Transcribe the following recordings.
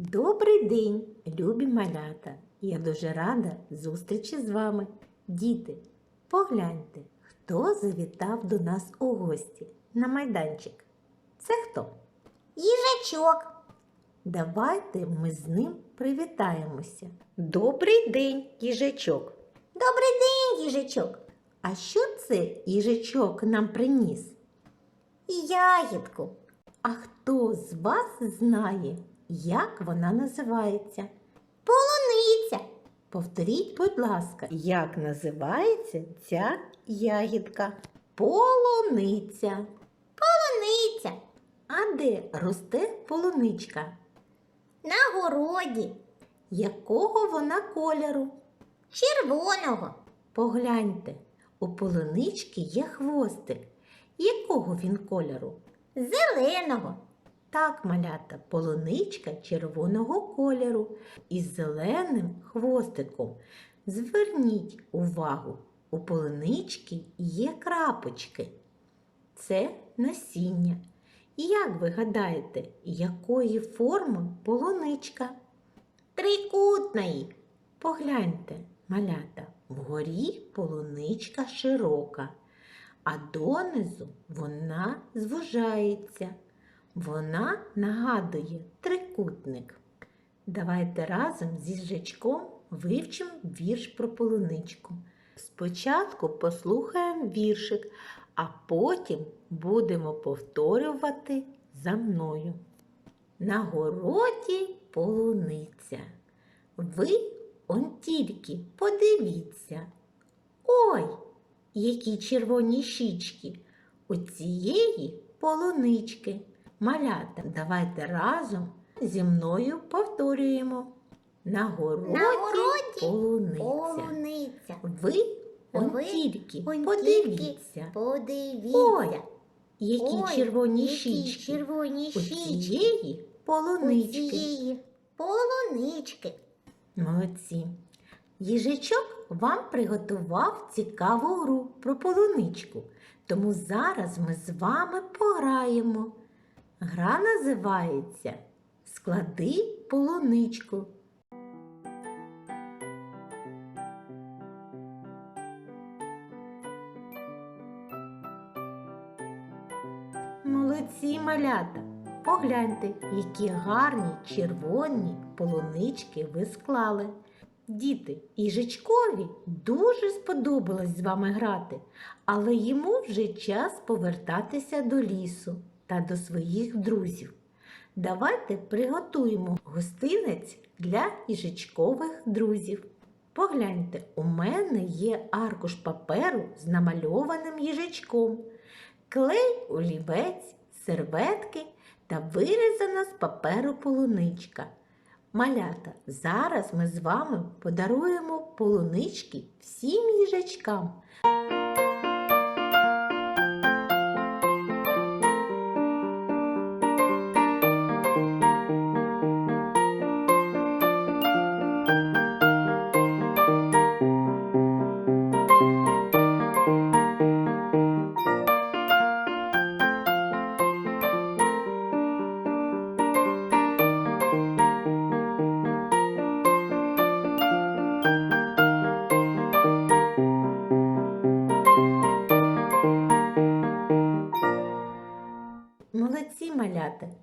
Добрий день, любі малята! Я дуже рада зустрічі з вами. Діти, погляньте, хто завітав до нас у гості на майданчик. Це хто? Їжачок. Давайте ми з ним привітаємося. Добрий день, їжачок! Добрий день, їжачок. А що це їжачок нам приніс? Ягідку. А хто з вас знає, як вона називається? Полуниця. Повторіть, будь ласка, як називається ця ягідка? Полуниця. Полуниця. А де росте полуничка? На городі. Якого вона кольору? Червоного. Погляньте, у полунички є хвостик. Якого він кольору? Зеленого. Так, малята, полуничка червоного кольору із зеленим хвостиком. Зверніть увагу, у полунички є крапочки. Це насіння. Як ви гадаєте, якої форми полуничка? Трикутної. Погляньте, малята, вгорі полуничка широка, а донизу вона звужається. Вона нагадує трикутник. Давайте разом зі їжачком вивчимо вірш про полуничку. Спочатку послухаємо віршик, а потім будемо повторювати за мною. На городі полуниця. Ви он тільки подивіться. Ой, які червоні щічки у цієї полунички. Малята, давайте разом зі мною повторюємо. На городі, На городі полуниця. Полуниця. Ви он Ви тільки он подивіться. Подивіться. Ой, які Ой, червоні які щічки червоні у цієї У полунички. цієї полунички. Молодці. Їжачок вам приготував цікаву гру про полуничку, тому зараз ми з вами пограємо. Гра називається Склади полуничку. Молодці малята! Погляньте, які гарні червоні полунички ви склали. Діти, їжачкові дуже сподобалось з вами грати, але йому вже час повертатися до лісу та до своїх друзів. Давайте приготуємо гостинець для їжачкових друзів. Погляньте, у мене є аркуш паперу з намальованим їжачком, клей, олівець, серветки та вирізана з паперу полуничка. Малята, зараз ми з вами подаруємо полунички всім їжачкам.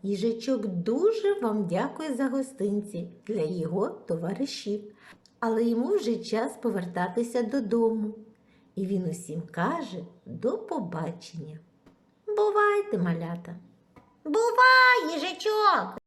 Їжачок дуже вам дякує за гостинці для його товаришів. Але йому вже час повертатися додому. І він усім каже до побачення. Бувайте, малята! Бувай, їжачок.